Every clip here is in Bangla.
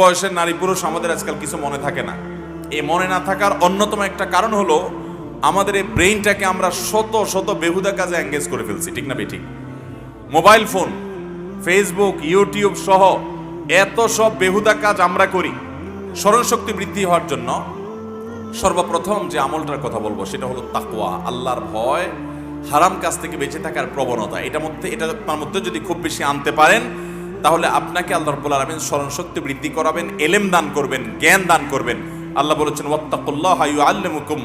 বয়সের নারী পুরুষ আমাদের আজকাল কিছু মনে থাকে না। এই মনে না থাকার অন্যতম একটা কারণ হলো, আমাদের এই ব্রেইনটাকে আমরা শত শত বেহুদা কাজে এঙ্গেজ করে ফেলছি, ঠিক না ঠিক মোবাইল ফোন ফেসবুক ইউটিউব সহ এত সব বেহুদা কাজ আমরা করি, স্মরণশক্তি বৃদ্ধি হওয়ার জন্য সর্বপ্রথম যে আমলটার কথা বলব সেটা হলো তাকওয়া, আল্লাহর ভয়, হারাম কাজ থেকে বেঁচে থাকার প্রবণতা। এটা মধ্যে এটা আপনার মধ্যে যদি খুব বেশি আনতে পারেন তাহলে আপনাকে আল্লাহ রব্বুল আলামিন স্মরণ শক্তি বৃদ্ধি করাবেন, এলেম দান করবেন, জ্ঞান দান করবেন। আল্লাহ বলেছেন, ওয়াত্তাকুল্লাহ ইউআল্লিমুকুম,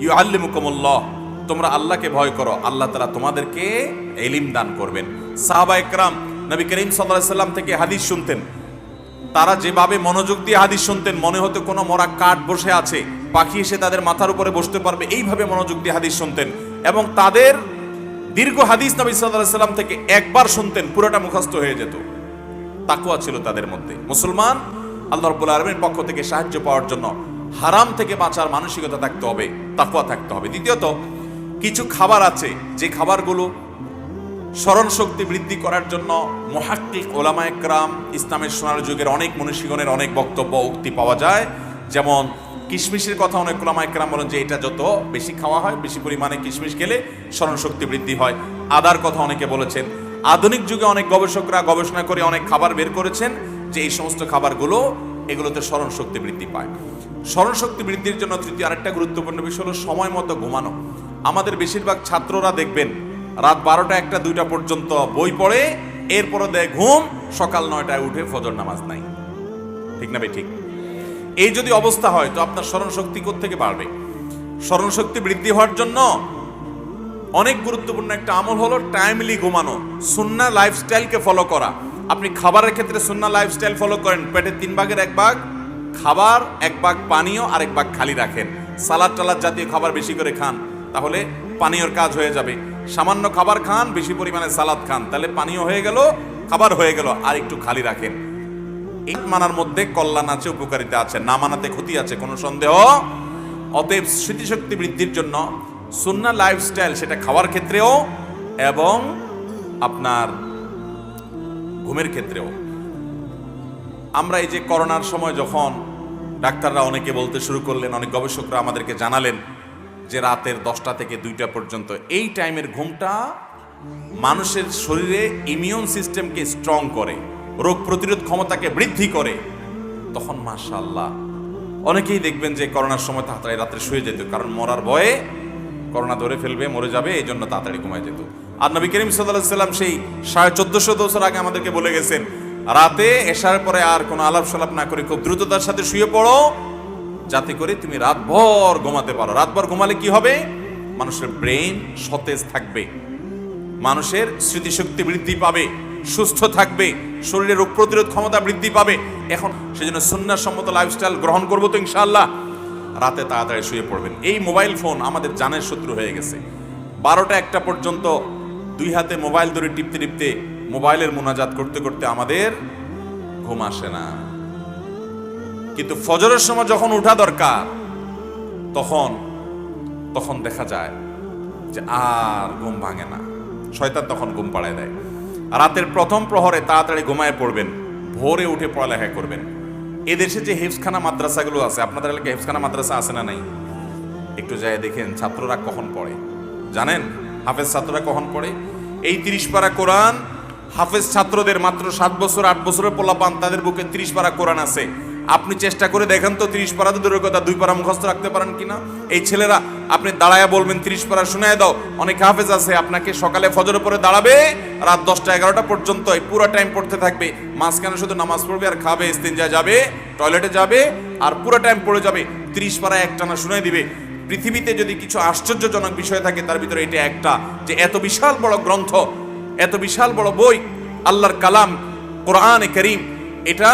ইউআল্লিমুকুমুল্লাহ। তোমরা আল্লাহকে ভয় করো, আল্লাহ তাআলা তোমাদেরকে এলিম দান করবেন। সাহাবা একরাম, নবী করিম সাল্লাল্লাহু সাল্লাম থেকে হাদিস শুনতেন। তারা যেভাবে মনোযোগ দিয়ে হাদিস শুনতেন, মনে হতো কোনো মরা কাঠ বসে আছে, পাখি এসে তাদের মাথার উপরে বসতে পারবে, এইভাবে মনোযোগ দিয়ে হাদিস শুনতেন। এবং তাদের দীর্ঘ হাদিস নবী সাল্লাম থেকে একবার শুনতেন, পুরোটা মুখস্থ হয়ে যেত। তাকুয়া ছিল তাদের মধ্যে। মুসলমান, আল্লাহ রব্বুল আলমীর পক্ষ থেকে সাহায্য পাওয়ার জন্য হারাম থেকে বাঁচার মানসিকতা থাকতে হবে তাকুয়া থাকতে হবে। দ্বিতীয়ত, কিছু খাবার আছে, যে খাবারগুলো স্মরণ শক্তি বৃদ্ধি করার জন্য মহাক্কিক ওলামা একরাম ইসলামের সোনার যুগের অনেক মনীষীগণের অনেক বক্তব্য উক্তি পাওয়া যায়। যেমন কিশমিশের কথা অনেক ওলামা একরাম বলেন যে এটা যত বেশি খাওয়া হয়, বেশি পরিমাণে কিশমিশ খেলে স্মরণ শক্তি বৃদ্ধি হয়। আদার কথা অনেকে বলেছেন। আধুনিক যুগে অনেক গবেষকরা গবেষণা করে অনেক খাবার বের করেছেন যে এই সমস্ত খাবারগুলো এগুলোতে স্মরণ শক্তি বৃদ্ধি পায়। স্মরণ শক্তি বৃদ্ধির জন্য তৃতীয় আরেকটা গুরুত্বপূর্ণ বিষয় হলো সময় মতো ঘুমানো। আমাদের বেশিরভাগ ছাত্ররা দেখবেন, রাত বারোটা একটা দুইটা পর্যন্ত বই পড়ে এরপরে দেয় ঘুম, সকাল নয়টায় উঠে ফজর নামাজ নাই। ঠিক না ভাই, ঠিক? এই যদি অবস্থা হয়, তো আপনার স্মরণ শক্তি থেকে বাড়বে? স্মরণ শক্তি বৃদ্ধি হওয়ার জন্য অনেক গুরুত্বপূর্ণ একটা আমল হলো টাইমলি ঘুমানো, সুন্না লাইফস্টাইলকে ফলো করা। আপনি খাবারের ক্ষেত্রে সুন্না লাইফস্টাইল ফলো করেন পেটের তিন ভাগের এক ভাগ খাবার, এক ভাগ পানীয় আর এক ভাগ খালি রাখেন। সালাদ টালাদ জাতীয় খাবার বেশি করে খান, তাহলে পানীয়র কাজ হয়ে যাবে। সামান্য খাবার খান, বেশি পরিমাণে সালাদ খান, তাহলে পানীয় হয়ে গেল, খাবার হয়ে গেল, আর একটু খালি রাখেন। এই মানার মধ্যে কল্যাণ আছে, উপকারিতা আছে, না মানাতে ক্ষতি আছে, কোনো সন্দেহ? অতএব স্মৃতিশক্তি বৃদ্ধির জন্য সুন্না লাইফস্টাইল সেটা খাওয়ার ক্ষেত্রেও এবং আপনার ঘুমের ক্ষেত্রেও। আমরা এই যে করোনার সময় যখন ডাক্তাররা অনেকে বলতে শুরু করলেন, অনেক গবেষকরা আমাদেরকে জানালেন যে রাতের দশটা থেকে দুইটা পর্যন্ত এই টাইমের ঘুমটা মানুষের শরীরে ইমিউন সিস্টেমকে স্ট্রং করে। রোগ প্রতিরোধ ক্ষমতাকে বৃদ্ধি করে, তখন মাশাল্লাহ অনেকেই দেখবেন যে করোনার সময় তাড়াতাড়ি রাত্রে শুয়ে যেত, কারণ মরার ভয়ে করোনা ধরে ফেলবে, মরে যাবে এই জন্য তাড়াতাড়ি ঘুমায় যেত। আর নবী করিম সাল্লাম সেই সাড়ে চোদ্দশো বছর আগে আমাদেরকে বলে গেছেন, রাতে এসার পরে আর কোনো আলাপ সালাপ না করে খুব দ্রুততার সাথে শুয়ে পড়ো, যাতে করে তুমি রাতভর ঘুমাতে পারো। রাতভর ঘুমালে কি হবে? মানুষের ব্রেন সতেজ থাকবে। মানুষের স্মৃতিশক্তি বৃদ্ধি পাবে, সুস্থ থাকবে শরীরের রোগ প্রতিরোধ ক্ষমতা বৃদ্ধি পাবে। এখন সেজন্য সম্মত লাইফস্টাইল গ্রহণ করব তো ইনশাল্লাহ রাতে তাড়াতাড়ি শুয়ে পড়বেন। এই মোবাইল ফোন আমাদের জানের শত্রু হয়ে গেছে। বারোটা একটা পর্যন্ত দুই হাতে মোবাইল ধরে টিপতে টিপতে মোবাইলের মোনাজাত করতে করতে আমাদের ঘুম আসে না। কিন্তু ফজরের সময় যখন উঠা দরকার, তখন তখন দেখা যায় যে আর ঘুম ভাঙে না। শয়তান তখন ঘুম পাড়ায় দেয়। রাতের প্রথম প্রহরে তাড়াতাড়ি ঘুমায় পড়বেন, ভোরে উঠে পড়ালেখা করবেন। এদেশে যে হেফসখানা মাদ্রাসাগুলো আছে, আপনাদের এলাকায় হেফসখানা মাদ্রাসা আছে না নাই? একটু যায় দেখেন, ছাত্ররা কখন পড়ে? জানেন? হাফেজ ছাত্ররা কখন পড়ে? এই তিরিশ পারা কোরআন, হাফেজ ছাত্রদের মাত্র সাত বছর, আট বছরের পোলাপান, তাদের বুকে তিরিশ পারা কোরআন আছে। আপনি চেষ্টা করে দেখেন তো তিরিশ পারা দূরের কথা, দুই পারা মুখস্থ রাখতে পারেন কিনা? এই ছেলেরা, আপনি দাঁড়ায় বলবেন, তিরিশ পারা শুনায় দাও। অনেক হাফেজ আছে, আপনাকে সকালে ফজরের পরে দাঁড়াবে, রাত দশটা এগারোটা পর্যন্ত পুরো টাইম পড়তে থাকবে। মাঝখানে শুধু নামাজ পড়বে আর খাবে ইস্তিনজা যাবে টয়লেটে যাবে, আর পুরো টাইম পড়ে যাবে। তিরিশ পারা একটানা শুনে দিবে। পৃথিবীতে যদি কিছু আশ্চর্যজনক বিষয় থাকে, তার ভিতরে এটা একটা, যে এত বিশাল বড় গ্রন্থ, এত বিশাল বড় বই, আল্লাহর কালাম, কোরআনে করিম, এটা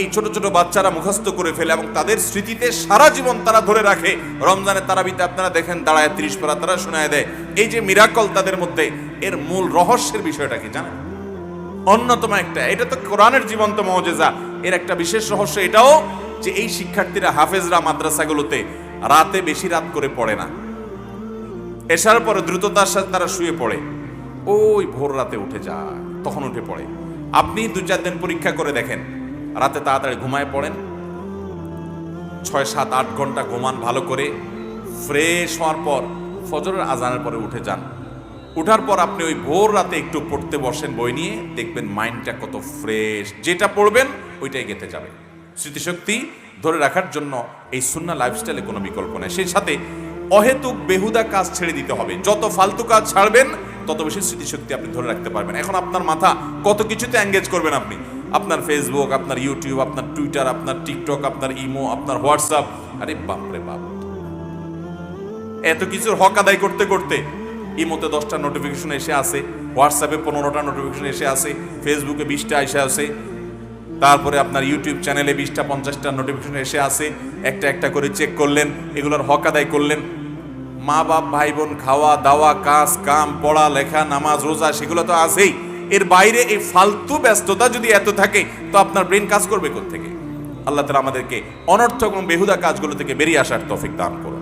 এই ছোট ছোট বাচ্চারা মুখস্থ করে ফেলে এবং তাদের স্মৃতিতে সারা জীবন তারা ধরে রাখে। রমজানের তারাবিতে আপনারা দেখেন দাঁড়ায় ত্রিশ পারা, তারা শোনায় দেয়। এই যে মিরাকল তাদের মধ্যে, এর মূল রহস্যের বিষয়টা কি জানেন? অন্যতম একটা, এটা তো কোরআনের জীবন্ত মজেজা। এর একটা বিশেষ রহস্য এটাও যে এই শিক্ষার্থীরা হাফেজরা মাদ্রাসাগুলোতে রাতে বেশি রাত করে পড়ে না। এসার পরে দ্রুততার সাথে তারা শুয়ে পড়ে। ওই ভোর রাতে উঠে যায়, তখন উঠে পড়ে। আপনি দু চার দিন পরীক্ষা করে দেখেন রাতে তাড়াতাড়ি ঘুমায় পড়েন। ছয়, সাত, আট ঘণ্টা ঘুমান ভালো করে। ফ্রেশ হওয়ার পর ফজরের আজানের পরে উঠে যান। উঠার পর আপনি ওই ভোর রাতে একটু পড়তে বসেন বই নিয়ে, দেখবেন মাইন্ডটা কত ফ্রেশ। যেটা পড়বেন, ওইটাই গেতে যাবে। স্মৃতিশক্তি ধরে রাখার জন্য এই সুন্না লাইফস্টাইলে কোনো বিকল্প নেই। সেই সাথে অহেতুক, বেহুদা কাজ ছেড়ে দিতে হবে। যত ফালতু কাজ ছাড়বেন, তত বেশি স্মৃতিশক্তি আপনি ধরে রাখতে পারবেন। এখন আপনার মাথা কত কিছুতে এঙ্গেজ করবেন আপনি? আপনার ফেসবুক আপনার ইউটিউব আপনার টুইটার আপনার টিকটক আপনার ইমো আপনার হোয়াটসঅ্যাপ আরে বাপরে বাপ। এত কিছুর হক আদায় করতে করতে ইমোতে দশটা নোটিফিকেশন এসে আসে হোয়াটসঅ্যাপে পনেরোটা নোটিফিকেশন এসে আসে ফেসবুকে বিশটা এসে আসে। তারপরে আপনার ইউটিউব চ্যানেলে বিশটা, পঞ্চাশটা নোটিফিকেশন এসে আসে। একটা একটা করে চেক করলেন, এগুলোর হক আদায় করলেন। মা বাপ ভাই বোন খাওয়া দাওয়া কাজ, কাম পড়া লেখা নামাজ, রোজা, সেগুলো তো আছেই। এর বাইরে এই ফালতু ব্যস্ততা যদি এত থাকে, তো আপনার ব্রেন কাজ করবে থেকে আল্লাহ তালা আমাদেরকে অনর্থক এবং বেহুদা কাজগুলো থেকে বেরিয়ে আসার তফিক দান করুন।